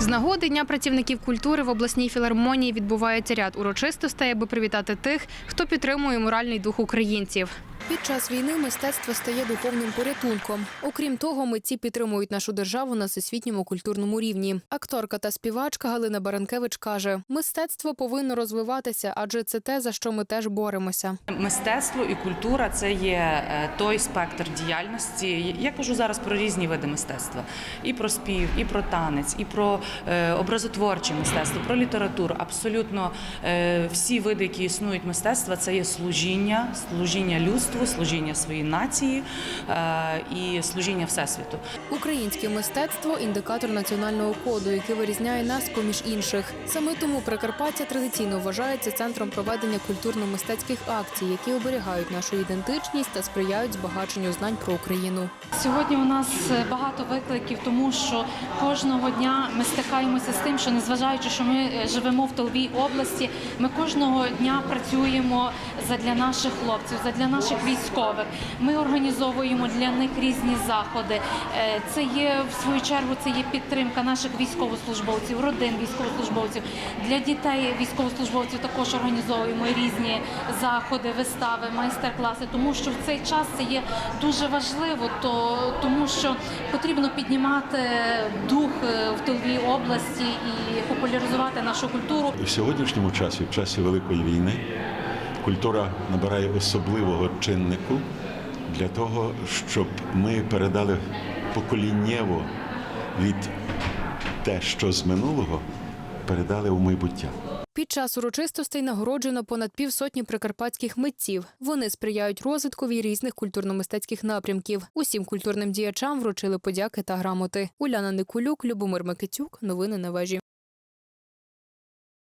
З нагоди Дня працівників культури в обласній філармонії відбувається ряд урочистостей, аби привітати тих, хто підтримує моральний дух українців. Під час війни мистецтво стає духовним порятунком. Окрім того, митці підтримують нашу державу на всесвітньому культурному рівні. Акторка та співачка Галина Баранкевич каже: мистецтво повинно розвиватися, адже це те, за що ми теж боремося. Мистецтво і культура це є е, той спектр діяльності. Я кажу зараз про різні види мистецтва: і про спів, і про танець, і про е, образотворче мистецтво, про літературу. Абсолютно е, всі види, які існують мистецтва, це є служіння, служіння людству, служіння своїй нації е, і служіння всесвіту. Українське мистецтво індикатор національного коду, який вирізняє нас поміж інших. Саме тому Прикарпаття традиційно вважається центром проведення культурно-мистецьких акцій, які оберігають нашу ідентичність та сприяють збагаченню знань про Україну. Сьогодні у нас е, багато викликів, тому що кожного дня ми стикаємося з тим, що незважаючи, що ми е, живемо в Толвій області, ми кожного дня працюємо задля наших хлопців, задля наших військових. Ми організовуємо для них різні заходи. Е, Це є в свою чергу, це є підтримка наших військовослужбовців, родин військовослужбовців. Для дітей військовослужбовців також організовуємо різні заходи, вистави, майстер-класи, тому що в цей час це є дуже важливо, то тому що потрібно піднімати дух е, в Толвій області і популяризувати нашу культуру. В сьогоднішньому часі, в часі Великої війни, культура набирає особливого чиннику для того, щоб ми передали поколіннєво від те, що з минулого, передали у майбуття. Під час урочистостей нагороджено понад півсотні прикарпатських митців. Вони сприяють розвиткові різних культурно-мистецьких напрямків. Усім культурним діячам вручили подяки та грамоти. Уляна Никулюк, Любомир Микитюк. Новини на вежі.